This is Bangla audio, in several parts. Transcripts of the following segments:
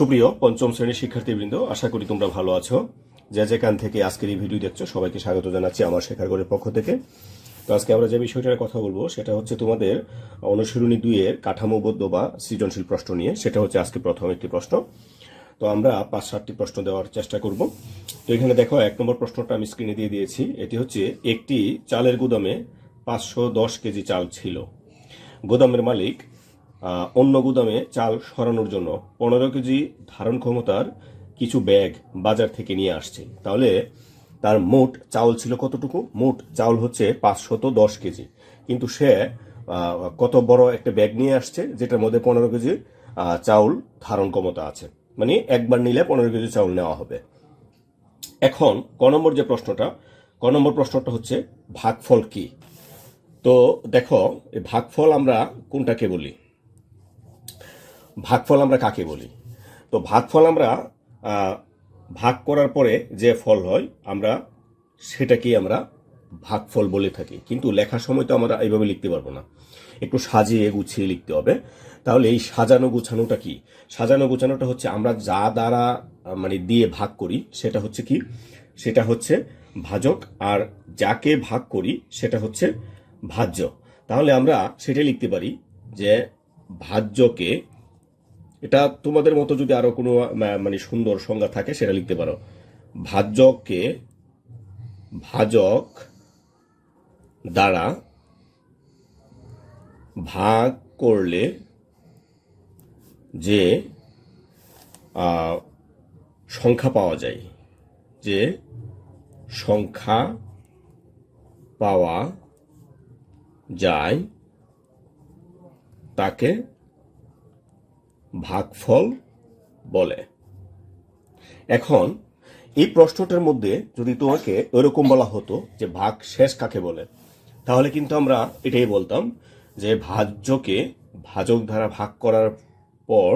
সুপ্রিয় পঞ্চম শ্রেণির শিক্ষার্থীবৃন্দ, আশা করি তোমরা ভালো আছো। যে যেখান থেকে আজকের এই ভিডিও দেখছ, সবাইকে স্বাগত জানাচ্ছি আমার শেখার ঘরের পক্ষ থেকে। তো আজকে আমরা যে বিষয়টার কথা বলব, সেটা হচ্ছে তোমাদের অনুশীলনী দুইয়ের কাঠামোবদ্ধ বা সৃজনশীল প্রশ্ন নিয়ে। সেটা হচ্ছে আজকে প্রথম একটি প্রশ্ন। তো আমরা পাঁচ সাতটি প্রশ্ন দেওয়ার চেষ্টা করব। তো এখানে দেখো, এক নম্বর প্রশ্নটা আমি স্ক্রিনে দিয়ে দিয়েছি। এটি হচ্ছে, একটি চালের গুদামে পাঁচশো দশ কেজি চাল ছিল। গোদামের মালিক অন্য গুদামে চাল সরানোর জন্য পনেরো কেজি ধারণ ক্ষমতার কিছু ব্যাগ বাজার থেকে নিয়ে আসছে। তাহলে তার মোট চাউল ছিল কতটুকু? মোট চাউল হচ্ছে পাঁচশত দশ কেজি। কিন্তু সে কত বড় একটা ব্যাগ নিয়ে আসছে, যেটার মধ্যে পনেরো কেজি চাউল ধারণ ক্ষমতা আছে। মানে একবার নিলে পনেরো কেজি চাউল নেওয়া হবে। এখন ক নম্বর যে প্রশ্নটা, ক নম্বর প্রশ্নটা হচ্ছে ভাগফল কি? তো দেখো ভাগফল আমরা কোনটাকে বলি? ভাগফল আমরা কাকে বলি? তো ভাগফল আমরা ভাগ করার পরে যে ফল হয়, আমরা সেটাকেই আমরা ভাগফল বলে থাকি। কিন্তু লেখার সময় তো আমরা এইভাবে লিখতে পারব না। একটু সাজিয়ে গুছিয়ে লিখতে হবে। তাহলে এই সাজানো গুছানোটা কি? সাজানো গুছানোটা হচ্ছে আমরা যা দ্বারা মানে দিয়ে ভাগ করি, সেটা হচ্ছে কি? সেটা হচ্ছে ভাজক, আর যাকে ভাগ করি, সেটা হচ্ছে ভাজ্য। তাহলে আমরা সেটা লিখতে পারি যে ভাজ্যকে এটা তোমাদের মতো যদি আরও কোনো মানে সুন্দর সংজ্ঞা থাকে, সেটা লিখতে পারো। ভাজ্যকে ভাজক দ্বারা ভাগ করলে যে সংখ্যা পাওয়া যায়, যে সংখ্যা পাওয়া যায়, তাকে ভাগফল বলে। এখন, এই প্রশ্নটার মধ্যে যদি তোমাকে এরকম বলা হতো যে ভাগ শেষ কাকে বলে, তাহলে কিন্তু আমরা এটাই বলতাম যে ভাজ্যকে ভাজক দ্বারা ভাগ করার পর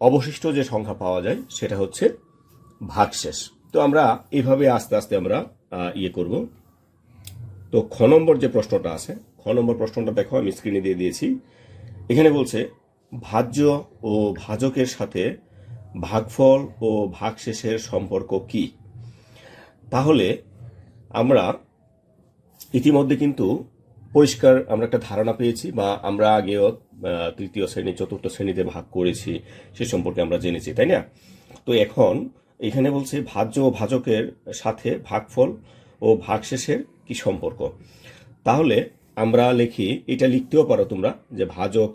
অবশিষ্ট যে সংখ্যা পাওয়া যায়, সেটা হচ্ছে ভাগশেষ। তো আমরা এইভাবে আস্তে আস্তে আমরা ইয়ে করব। তো খ নম্বর যে প্রশ্নটা আছে, খ নম্বর প্রশ্নটা দেখো, আমি স্ক্রিনে দিয়ে দিয়েছি। এখানে বলছে ভাজ্য ও ভাজকের সাথে ভাগফল ও ভাগশেষের সম্পর্ক কি? তাহলে আমরা ইতিমধ্যে কিন্তু পরিষ্কার আমরা একটা ধারণা পেয়েছি বা আমরা আগেও তৃতীয় শ্রেণি, চতুর্থ শ্রেণীতে ভাগ করেছি, সে সম্পর্কে আমরা জেনেছি, তাই না? তো এখন এখানে বলছে ভাজ্য ও ভাজকের সাথে ভাগফল ও ভাগশেষের কি সম্পর্ক? তাহলে আমরা লিখি, এটা লিখতেও পারো তোমরা যে ভাজক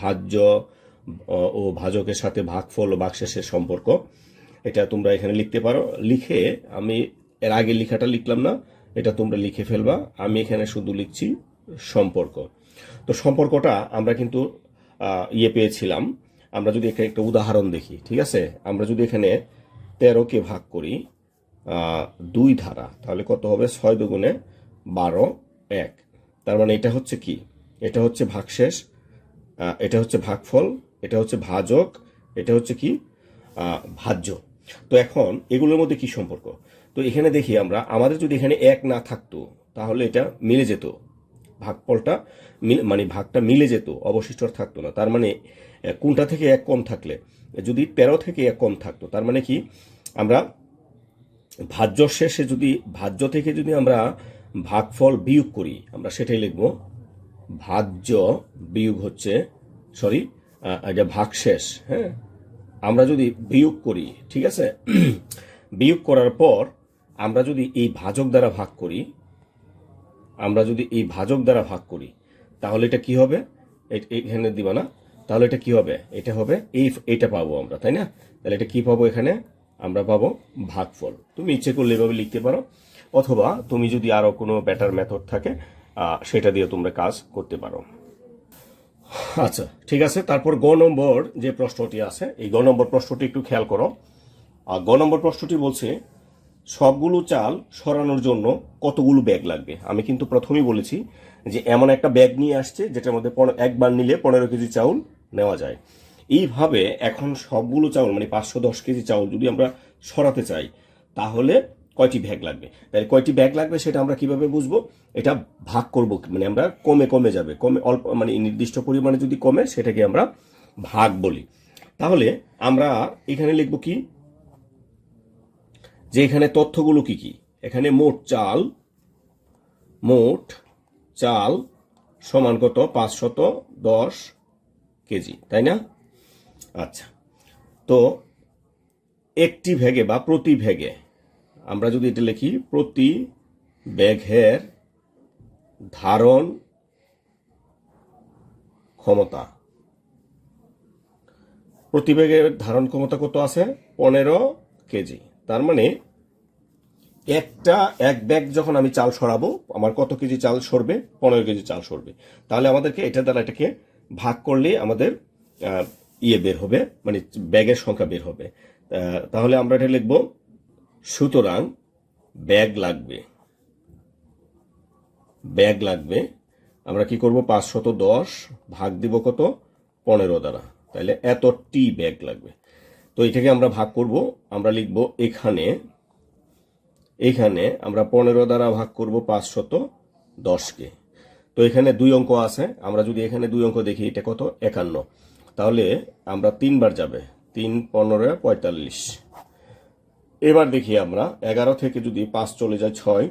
ভাজ্য, ও ভাজকের সাথে ভাগফল ও ভাগশেষের সম্পর্ক। এটা তোমরা এখানে লিখতে পারো। লিখে আমি এর আগে লেখাটা লিখলাম না, এটা তোমরা লিখে ফেলবা। আমি এখানে শুধু লিখছি সম্পর্ক। তো সম্পর্কটা আমরা কিন্তু ইয়ে পেয়েছিলাম। আমরা যদি এখানে একটা উদাহরণ দেখি, ঠিক আছে? আমরা যদি এখানে তেরোকে ভাগ করি দুই ধারা, তাহলে কত হবে? ছয় দুগুণে বারো, এক। তার মানে এটা হচ্ছে কি? এটা হচ্ছে ভাগশেষ এটা হচ্ছে ভাগফল, এটা হচ্ছে ভাজক, এটা হচ্ছে কি? ভাজ্য। তো এখন এগুলোর মধ্যে কি সম্পর্ক? তো এখানে দেখি আমরা, আমাদের যদি এখানে এক না থাকতো, তাহলে এটা মিলে যেত। ভাগফলটা মানে ভাগটা মিলে যেত, অবশিষ্ট থাকতো না। তার মানে কোনটা থেকে এক কম থাকলে? যদি তেরো থেকে এক কম থাকতো, তার মানে কি? আমরা ভাজ্য শেষে যদি, ভাজ্য থেকে যদি আমরা ভাগফল বিয়োগ করি, আমরা সেটাই লিখব ভাজ্য বিয়োগ হচ্ছে সরি এটা ভাগশেষ হ্যাঁ? আমরা যদি বিয়োগ করি, ঠিক আছে? বিয়োগ করার পর আমরা যদি এই ভাজক দ্বারা ভাগ করি, আমরা যদি এই ভাজক দ্বারা ভাগ করি, তাহলে এটা কি হবে? এখানে দিবা না? তাহলে এটা কি হবে? এটা হবে এই এটা পাবো আমরা, তাই না? তাহলে এটা কি পাবো এখানে? আমরা পাবো ভাগফল। তুমি ইচ্ছে করলে এভাবে লিখতে পারো। অথবা তুমি যদি আরও কোনো বেটার মেথড থাকে সেটা দিয়ে তোমরা কাজ করতে পারো। আচ্ছা ঠিক আছে। তারপর গ নম্বর যে প্রশ্নটি আছে, এই গ নম্বর প্রশ্নটি একটু খেয়াল করো। আর গ নম্বর প্রশ্নটি বলছে, সবগুলো চাল সরানোর জন্য কতগুলো ব্যাগ লাগবে? আমি কিন্তু প্রথমেই বলেছি যে এমন একটা ব্যাগ নিয়ে আসছে, যেটার মধ্যে একবার নিলে পনেরো কেজি চাউল নেওয়া যায়। এইভাবে এখন সবগুলো চাউল মানে পাঁচশো দশ কেজি চাউল যদি আমরা সরাতে চাই, তাহলে কয়টি ব্যাগ লাগবে? তাই কয়টি ব্যাগ লাগবে সেটা আমরা কীভাবে বুঝব? এটা ভাগ করব মানে আমরা কমে কমে যাবে। কমে অল্প মানে নির্দিষ্ট পরিমাণে যদি কমে, সেটাকে আমরা ভাগ বলি। তাহলে আমরা এখানে লিখব কি? যে এখানে তথ্যগুলো কি কি? এখানে মোট চাল মোট চাল সমান কত? পাঁচশত দশ কেজি, তাই না? আচ্ছা তো একটি ভেগে বা প্রতি ভেগে আমরা যদি এটা লিখি, প্রতি ব্যাঘের ধারণ ক্ষমতা। প্রতি ব্যাগের ধারণ ক্ষমতা কত আছে? পনেরো কেজি। তার মানে একটা, এক ব্যাগ যখন আমি চাল সরাবো, আমার কত কেজি চাল সরবে? পনেরো কেজি চাল সরবে। তাহলে আমাদেরকে এটা দ্বারা এটাকে ভাগ করলে আমাদের ইয়ে বের হবে মানে ব্যাগের সংখ্যা বের হবে। তাহলে আমরা এটা লিখব সুতরাং ব্যাগ লাগবে। ব্যাগ লাগবে। আমরা কি করব? পাঁচশত দশ ভাগ দিব কত? পনেরো দ্বারা। তাহলে এত টি ব্যাগ লাগবে। তো এটাকে আমরা ভাগ করব। আমরা লিখব এখানে এখানে আমরা পনেরো দ্বারা ভাগ করব পাঁচশত দশকে। তো এখানে দুই অঙ্ক আছে। আমরা যদি এখানে দুই অঙ্ক দেখি, এটা কত? একান্ন। তাহলে আমরা তিনবার যাবে। তিন পনেরো পঁয়তাল্লিশ। এবার দেখি আমরা। এগারো থেকে যদি পাঁচ চলে যায় ছয়,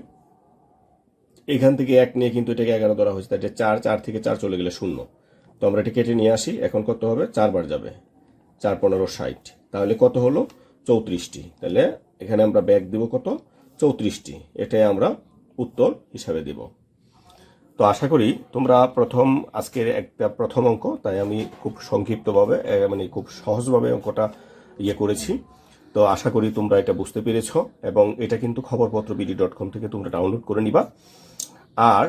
এখান থেকে এক নিয়ে কিন্তু এটাকে এগারো ধরা হয়েছে তাই চার চার থেকে চার চলে গেলে শূন্য। তো আমরা এটা কেটে নিয়ে আসি, এখন কত হবে? চারবার যাবে। চার পনেরো ষাট। তাহলে কত হলো? চৌত্রিশটি। তাহলে এখানে আমরা ব্যাগ দিব কত? চৌত্রিশটি। এটাই আমরা উত্তর হিসাবে দিব। তো আশা করি তোমরা প্রথম আজকের একটা প্রথম অঙ্ক, তাই আমি খুব সংক্ষিপ্তভাবে মানে খুব সহজভাবে অঙ্কটা ইয়ে করেছি। তো আশা করি তোমরা এটা বুঝতে পেরেছ এবং এটা কিন্তু খবরপত্র বিডি ডট কম থেকে তোমরা ডাউনলোড করে নিবা। আর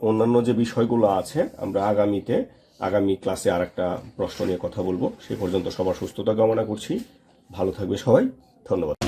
অন্যান্য যে বিষয়গুলো আছে, আমরা আগামীতে, আগামী ক্লাসে আর একটা প্রশ্ন নিয়ে কথা বলব। সেই পর্যন্ত সবার সুস্থতা কামনা করছি। ভালো থাকবে সবাই। ধন্যবাদ।